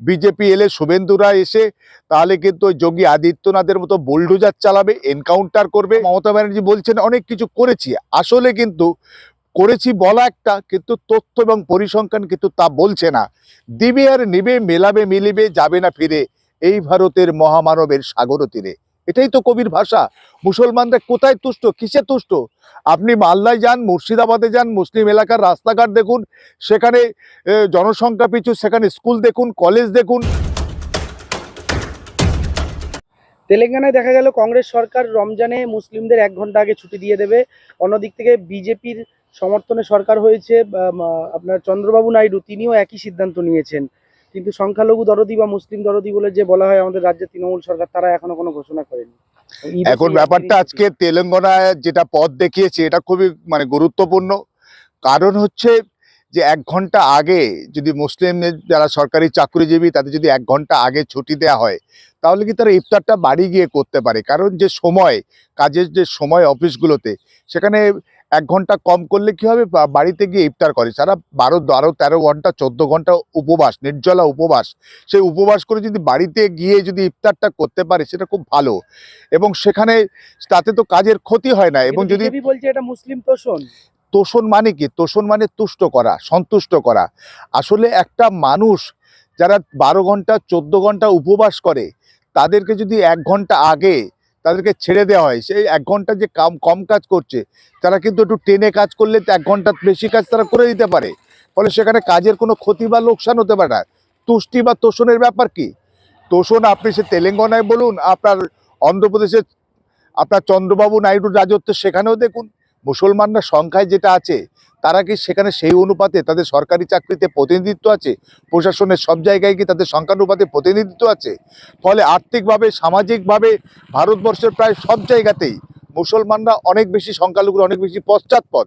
BJP এলে শুভেন্দুরা এসে, তাহলে কিন্তু যোগী আদিত্যনাথের মতো বুলডোজার চালাবে এনকাউন্টার করবে। মমতা ব্যানার্জি বলছেন, অনেক কিছু করেছি। আসলে কিন্তু করেছি বলা একটা, কিন্তু তথ্য এবং পরিসংখ্যান কিন্তু তা বলছে না। দিবে আর নিবে, মেলাবে, মিলিবে, যাবে না ফিরে, এই ভারতের মহামানবের সাগর তীরে। এটাই তো কবির ভাষা। মুসলমানরা কোথায় তুষ্ট? কিসে তুষ্ট? আপনি মালদায় যান, মুর্শিদাবাদে যান, মুসলিম এলাকার রাস্তাঘাট দেখুন, সেখানে জনসংখ্যা পিছু, সেখানে স্কুল দেখুন, কলেজ দেখুন। তেলেঙ্গানায় দেখা গেল কংগ্রেস সরকার রমজানে মুসলিমদের এক ঘণ্টা আগে ছুটি দিয়ে দেবে। অন্যদিক থেকে বিজেপির সমর্থনে সরকার হয়েছে আপনার চন্দ্রবাবু নাইডু, তিনিও একই সিদ্ধান্ত নিয়েছেন। কিন্তু সংখ্যালঘু দরদি বা মুসলিম দরদি বলে যে বলা হয় আমাদের রাজ্যের তৃণমূল সরকার তারা এখনও কোনো ঘোষণা করেনি। এখন ব্যাপারটা আজকে তেলেঙ্গানায় যেটা পথ দেখিয়েছে এটা খুবই মানে গুরুত্বপূর্ণ। কারণ হচ্ছে যে এক ঘণ্টা আগে যদি মুসলিমদের যারা সরকারি চাকরিজীবী তাদের যদি এক ঘণ্টা আগে ছুটি দেওয়া হয় তাহলে কি তারা ইফতারটা বাড়ি গিয়ে করতে পারে? কারণ যে সময় কাজের যে সময় অফিসগুলোতে সেখানে এক ঘণ্টা কম করলে কি হবে? বাড়িতে গিয়ে ইফতার করে। সারা বারো বারো তেরো ঘণ্টা চোদ্দ ঘণ্টা উপবাস নির্জলা উপবাস। সেই উপবাস করে যদি বাড়িতে গিয়ে যদি ইফতারটা করতে পারে সেটা খুব ভালো। এবং সেখানে তাতে তো কাজের ক্ষতি হয় না। এবং যদি বলছে এটা মুসলিম তোষণ। তোষণ মানে কি? তোষণ মানে তুষ্ট করা সন্তুষ্ট করা। আসলে একটা মানুষ যারা বারো ঘণ্টা চোদ্দ ঘণ্টা উপবাস করে তাদেরকে যদি এক ঘণ্টা আগে তাদেরকে ছেড়ে দেওয়া হয়। সেই এক ঘণ্টা যে কাম, কম কাজ করছে, তারা কিন্তু একটু টেনে কাজ করলে এক ঘণ্টা বেশি কাজ তারা করে দিতে পারে। ফলে সেখানে কাজের কোনো ক্ষতি বা লোকসান হতে পারে না। তুষ্টি বা তোষণের ব্যাপার কি? তোষণ আপনি সে তেলেঙ্গানায় বলুন, আপনার অন্ধ্রপ্রদেশে, আপনার চন্দ্রবাবু নাইডুর রাজত্ব সেখানেও দেখুন। মুসলমানরা সংখ্যায় যেটা আছে তারা কি সেখানে সেই অনুপাতে তাদের সরকারি চাকরিতে প্রতিনিধিত্ব আছে? প্রশাসনের সব জায়গায় কি তাদের সংখ্যানুপাতে প্রতিনিধিত্ব আছে? ফলে আর্থিকভাবে, সামাজিকভাবে ভারতবর্ষের প্রায় সব জায়গাতেই মুসলমানরা অনেক বেশি সংখ্যালঘুর অনেক বেশি পশ্চাৎপদ।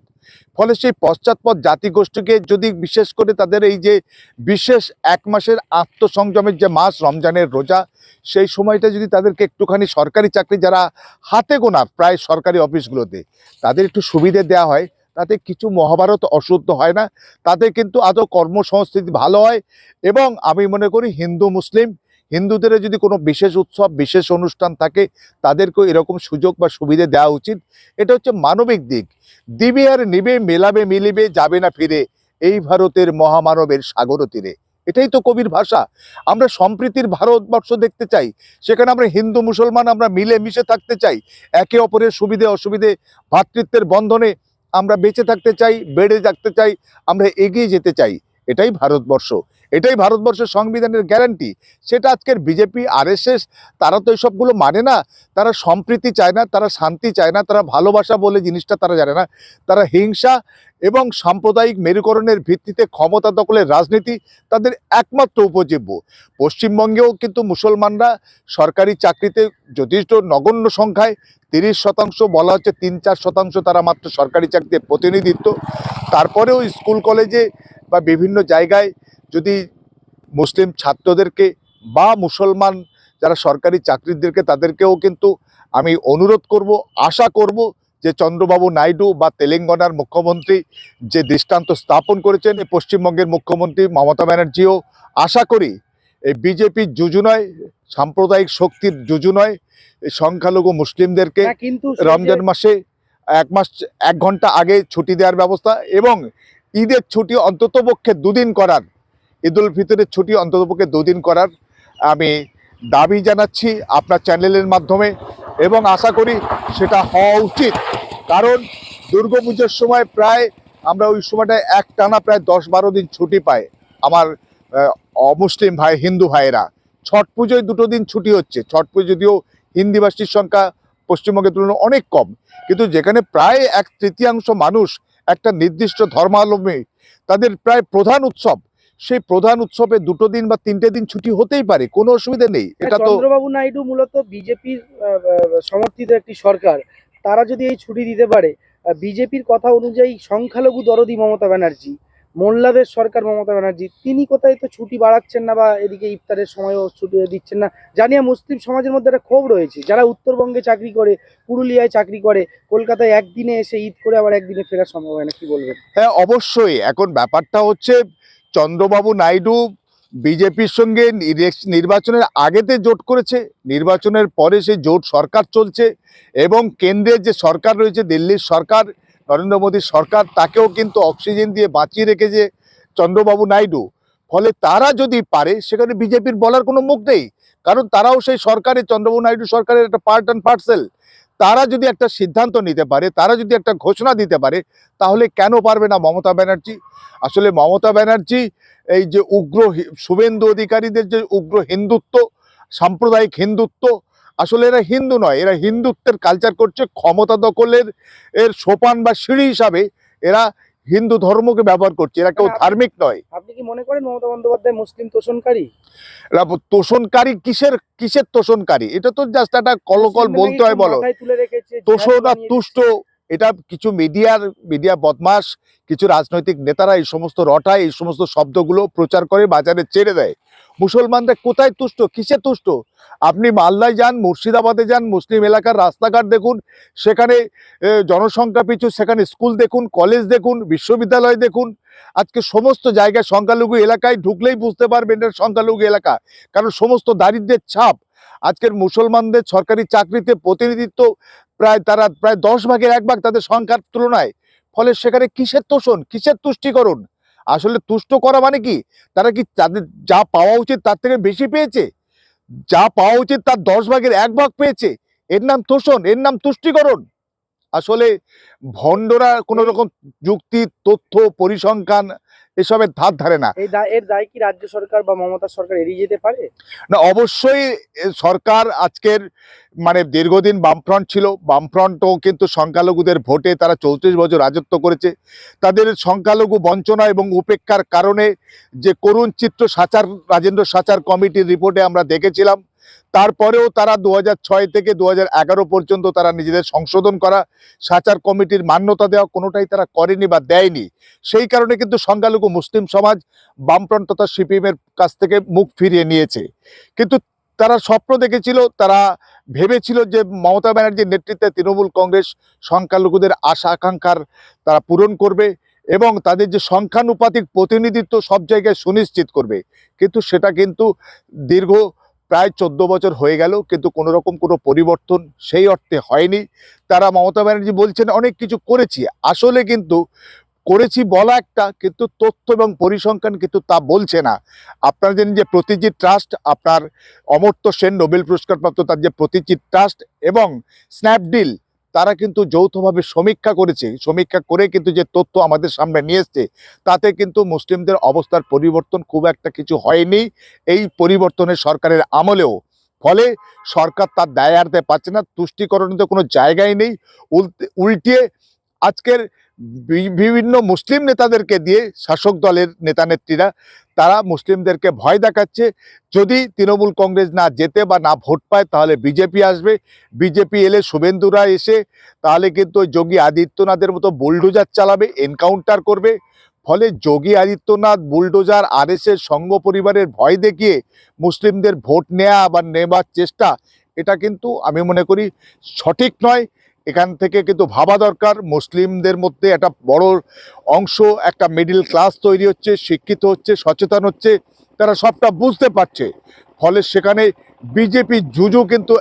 ফলে সেই পশ্চাৎপদ জাতিগোষ্ঠীকে যদি বিশেষ করে তাদের এই যে বিশেষ এক মাসের আত্মসংযমের যে মাস, রমজানের রোজা, সেই সময়টা যদি তাদেরকে একটুখানি সরকারি চাকরি যারা হাতে গোনা প্রায় সরকারি অফিসগুলোতে, তাদের একটু সুবিধে দেওয়া হয়। তাতে কিছু মহাভারত অশুদ্ধ হয় না। তাতে কিন্তু আদৌ কর্মসংস্কৃতি ভালো হয় এবং আমি মনে করি হিন্দু, মুসলিম, হিন্দুদের যদি কোনো বিশেষ উৎসব, বিশেষ অনুষ্ঠান থাকে, তাদেরকেও এরকম সুযোগ বা সুবিধে দেওয়া উচিত। এটা হচ্ছে মানবিক দিক। দিবে আর নিবে, মেলাবে, মিলিবে, যাবে না ফিরে, এই ভারতের মহামানবের সাগর তীরে। এটাই তো কবির ভাষা। আমরা সম্প্রীতির ভারতবর্ষ দেখতে চাই, সেখানে আমরা হিন্দু, মুসলমান, আমরা মিলে মিশে থাকতে চাই। একে অপরের সুবিধে, অসুবিধে ভ্রাতৃত্বের বন্ধনে আমরা বেঁচে থাকতে চাই বেড়ে থাকতে চাই আমরা এগিয়ে যেতে চাই। এটাই ভারতবর্ষ, এটাই ভারতবর্ষের সংবিধানের গ্যারান্টি সেটা আজকের বিজেপি আরএসএস তারা তো এসবগুলো মানে না। তারা সম্প্রীতি চায় না, তারা শান্তি চায় না, তারা ভালোবাসা বলে জিনিসটা তারা জানে না। তারা হিংসা এবং সাম্প্রদায়িক মেরুকরণের ভিত্তিতে ক্ষমতা দখলের রাজনীতি তাদের একমাত্র উপজীব্য। পশ্চিমবঙ্গেও কিন্তু মুসলমানরা সরকারি চাকরিতে যথেষ্ট নগণ্য সংখ্যায়, তিরিশ শতাংশ বলা হচ্ছে তিন চার শতাংশ তারা মাত্র সরকারি চাকরিতে প্রতিনিধিত্ব। তারপরেও স্কুল, কলেজে বা বিভিন্ন জায়গায় যদি মুসলিম ছাত্রদেরকে বা মুসলমান যারা সরকারি চাকরিদেরকে তাদেরকেও কিন্তু আমি অনুরোধ করব আশা করব যে চন্দ্রবাবু নাইডু বা তেলেঙ্গানার মুখ্যমন্ত্রী যে দৃষ্টান্ত স্থাপন করেছেন এই পশ্চিমবঙ্গের মুখ্যমন্ত্রী মমতা ব্যানার্জিও আশা করি এই বিজেপির যুজুনয় সাম্প্রদায়িক শক্তির যুজুনয় এই সংখ্যালঘু মুসলিমদেরকে কিন্তু রমজান মাসে এক মাস এক ঘণ্টা আগে ছুটি দেওয়ার ব্যবস্থা এবং ঈদের ছুটি অন্ততপক্ষে দুদিন করার ঈদ উল ফিতরের ছুটি অন্ততপক্ষে দুদিন করার আমি দাবি জানাচ্ছি আপনার চ্যানেলের মাধ্যমে এবং আশা করি সেটা হওয়া উচিত। কারণ দুর্গাপুজোর সময় প্রায় আমরা ওই সময়টায় এক টানা প্রায় দশ বারো দিন ছুটি পাই আমার অমুসলিম ভাই, হিন্দু ভাইয়েরা। ছট পুজোয় দুটো দিন ছুটি হচ্ছে। ছট পুজো যদিও হিন্দিভাষীর সংখ্যা পশ্চিমবঙ্গের তুলনায় অনেক কম, কিন্তু যেখানে প্রায় এক তৃতীয়াংশ মানুষ একটা নির্দিষ্ট ধর্মালম্বী তাদের প্রায় প্রধান উৎসব। সেই প্রধান উৎসবে দুটো দিন বা তিনটে দিন ছুটি হতেই পারে কোনো অসুবিধা নেই। এটা তো চন্দ্রবাবু নাইডু মূলত বিজেপির সমর্থিত একটি সরকার। তারা যদি এই ছুটি দিতে পারে বিজেপির কথা অনুযায়ী সংখ্যালঘু দরদি মমতা ব্যানার্জি মোল্লাদের সরকার মমতা ব্যানার্জি, তিনি কোথায় তো ছুটি বাড়াচ্ছেন না বা এদিকে ইফতারের সময়ও ছুটি দিচ্ছেন না। জানিয়া মুসলিম সমাজের মধ্যে একটা ক্ষোভ রয়েছে। যারা উত্তরবঙ্গে চাকরি করে, পুরুলিয়ায় চাকরি করে, কলকাতায় একদিনে এসে ঈদ করে আবার একদিনে ফেরা সম্ভব হয় না, কি বলবেন? হ্যাঁ অবশ্যই। এখন ব্যাপারটা হচ্ছে, চন্দ্রবাবু নাইডু বিজেপির সঙ্গে নির্বাচনের আগেতে জোট করেছে, নির্বাচনের পরে সেই জোট সরকার চলছে এবং কেন্দ্রের যে সরকার রয়েছে, দিল্লির সরকার নরেন্দ্র মোদীর সরকার তাকেও কিন্তু অক্সিজেন দিয়ে বাঁচিয়ে রেখেছে চন্দ্রবাবু নাইডু। ফলে তারা যদি পারে, সেখানে বিজেপির বলার কোনো মুখ নেই। কারণ তারাও সেই সরকারের চন্দ্রবাবু নাইডু সরকারের একটা পার্ট অ্যান্ড পার্সেল তারা যদি একটা সিদ্ধান্ত নিতে পারে, তারা যদি একটা ঘোষণা দিতে পারে, তাহলে কেন পারবে না মমতা ব্যানার্জি? আসলে মমতা ব্যানার্জি এই যে উগ্র শুভেন্দু অধিকারীদের যে উগ্র হিন্দুত্ব, সাম্প্রদায়িক হিন্দুত্ব আসলে এরা হিন্দু নয় এরা হিন্দুত্বের কালচার করছে ক্ষমতা দখলের এর সোপান বা সিঁড়ি হিসাবে এরা হিন্দু ধর্মকে ব্যবহার করছে এরা কেউ ধার্মিক নয়। আপনি কি মনে করেন মমতা বন্দ্যোপাধ্যায় মুসলিম তোষণকারী? তোষণকারী কিসের কিসের তোষণকারী? এটা তো জাস্ট একটা কলকল বলতে হয় বলো। তোষণ আর তুষ্ট এটা কিছু মিডিয়ার, মিডিয়া বদমাস কিছু রাজনৈতিক নেতারা এই সমস্ত রটায়, এই সমস্ত শব্দগুলো প্রচার করে বাজারে ছেড়ে দেয়। মুসলমানরা কোথায় তুষ্ট? কিসে তুষ্ট? আপনি মালদায় যান, মুর্শিদাবাদে যান, মুসলিম এলাকার রাস্তাঘাট দেখুন, সেখানে জনসংখ্যা পিছু, সেখানে স্কুল দেখুন, কলেজ দেখুন, বিশ্ববিদ্যালয় দেখুন। আজকে সমস্ত জায়গায় সংখ্যালঘু এলাকায় ঢুকলেই বুঝতে পারবেন এটা সংখ্যালঘু এলাকা, কারণ সমস্ত দারিদ্রের ছাপ। আজকের মুসলমানদের সরকারি চাকরিতে প্রতিনিধিত্ব প্রায় তারা প্রায় দশ ভাগের এক ভাগ তাদের সংখ্যার তুলনায়। ফলে সেখানে কিসের তোষণ? কিসের তুষ্টিকরণ? আসলে তুষ্ট করা মানে কি? তারা কি তাদের যা পাওয়া উচিত তার থেকে বেশি পেয়েছে? যা পাওয়া উচিত তার দশ ভাগের এক ভাগ পেয়েছে। এর নাম তোষণ, এর নাম তুষ্টিকরণ। আসলে ভণ্ডরা কোনো রকম যুক্তি, তথ্য, পরিসংখ্যান এসবের ধার ধারে না। এর দায় কি রাজ্য সরকার বা মমতা সরকার এড়িয়ে যেতে পারে? না অবশ্যই সরকার আজকের মানে দীর্ঘদিন বামফ্রন্ট ছিল। বামফ্রন্টও কিন্তু সংখ্যালঘুদের ভোটে তারা চৌত্রিশ বছর রাজত্ব করেছে। তাদের সংখ্যালঘু বঞ্চনা এবং উপেক্ষার কারণে যে করুণ চিত্র সাচার রাজেন্দ্র সাচার কমিটির রিপোর্টে আমরা দেখেছিলাম তারপরেও তারা দু ছয় থেকে দু পর্যন্ত তারা নিজেদের সংশোধন করা, সাচার কমিটির মান্যতা দেওয়া কোনোটাই তারা করেনি বা দেয়নি। সেই কারণে কিন্তু সংখ্যালঘু মুসলিম সমাজ বামফ্রন্ট তথা সিপিএমের কাছ থেকে মুখ ফিরিয়ে নিয়েছে। কিন্তু তারা স্বপ্ন দেখেছিল, তারা ভেবেছিল যে মমতা ব্যানার্জির নেতৃত্বে তৃণমূল কংগ্রেস সংখ্যালঘুদের আশা আকাঙ্ক্ষার তারা পূরণ করবে এবং তাদের যে সংখ্যানুপাতিক প্রতিনিধিত্ব সব জায়গায় সুনিশ্চিত করবে। কিন্তু সেটা কিন্তু দীর্ঘ প্রায় চোদ্দ বছর হয়ে গেল, কিন্তু কোনো রকম কোনো পরিবর্তন সেই অর্থে হয়নি। তারা মমতা ব্যানার্জি বলছেন, অনেক কিছু করেছি। আসলে কিন্তু করেছি বলা একটা, কিন্তু তথ্য এবং পরিসংখ্যান কিন্তু তা বলছে না। আপনার জানেন যে প্রতিজিৎ ট্রাস্ট, আপনার অমর্ত্য সেন, নোবেল পুরস্কারপ্রাপ্ত তার যে প্রতিজিৎ ট্রাস্ট এবং স্ন্যাপডিল তারা কিন্তু যৌথভাবে সমীক্ষা করেছে। সমীক্ষা করে কিন্তু যে তথ্য আমাদের সামনে নিয়ে এসছে, তাতে কিন্তু মুসলিমদের অবস্থার পরিবর্তন খুব একটা কিছু হয়নি। এই পরিবর্তনের সরকারের আমলেও। ফলে সরকার তার দায় আনতে পারছে না। তুষ্টিকরণের তো কোনো জায়গাই নেই। উল্টে, উল্টিয়ে আজকের বিভিন্ন মুসলিম নেতাদেরকে দিয়ে শাসক দলের নেতা নেত্রীরা তারা মুসলিমদেরকে ভয় দেখাচ্ছে। যদি তৃণমূল কংগ্রেস না যেতে বা না ভোট পায়, তাহলে বিজেপি আসবে। বিজেপি এলে শুভেন্দুরা এসে, তাহলে কিন্তু যোগী আদিত্যনাথের মতো বুলডোজার চালাবে, এনকাউন্টার করবে। ফলে যোগী আদিত্যনাথ, বুলডোজার আর এস এর সংঘ পরিবারের ভয় দেখিয়ে মুসলিমদের ভোট নেওয়া বা নেবার চেষ্টা, এটা কিন্তু আমি মনে করি সঠিক নয়। এখান থেকে কিন্তু ভাবা দরকার। মুসলিমদের মধ্যে একটা বড় অংশ, একটা মিডিল ক্লাস তৈরি হচ্ছে, শিক্ষিত হচ্ছে, সচেতন হচ্ছে, তারা সবটা বুঝতে পারছে। ফলে সেখানে বিজেপি জুজু কিন্তু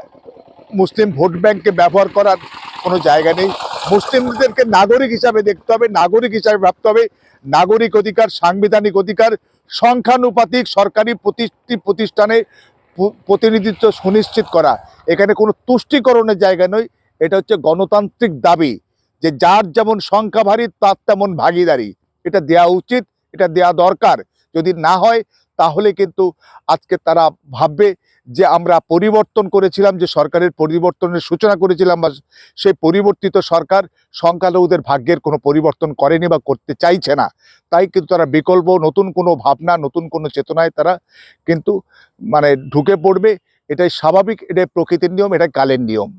মুসলিম ভোট ব্যাংককে ব্যবহার করার কোনো জায়গা নেই। মুসলিমদেরকে নাগরিক হিসাবে দেখতে হবে, নাগরিক হিসাবে ভাবতে হবে। নাগরিক অধিকার, সাংবিধানিক অধিকার, সংখ্যানুপাতিক সরকারি প্রতিষ্ঠি, প্রতিষ্ঠানে প্রতিনিধিত্ব সুনিশ্চিত করা। এখানে কোনো তুষ্টিকরণের জায়গা নয়। এটা হচ্ছে গণতান্ত্রিক দাবি যে যার যেমন সংখ্যা ভারী, তার তেমন ভাগিদারি। এটা দেওয়া উচিত, এটা দেওয়া দরকার। যদি না হয়, তাহলে কিন্তু আজকে তারা ভাববে যে আমরা পরিবর্তন করেছিলাম, যে সরকারের পরিবর্তনের সূচনা করেছিলাম বা সেই পরিবর্তিত সরকার সংখ্যালঘুদের ভাগ্যের কোনো পরিবর্তন করেনি বা করতে চাইছে না। তাই কিন্তু তারা বিকল্প, নতুন কোনো ভাবনা, নতুন কোনো চেতনায় তারা কিন্তু মানে ঢুকে পড়বে। এটাই স্বাভাবিক, এটাই প্রকৃতির নিয়ম, এটাই কালের নিয়ম।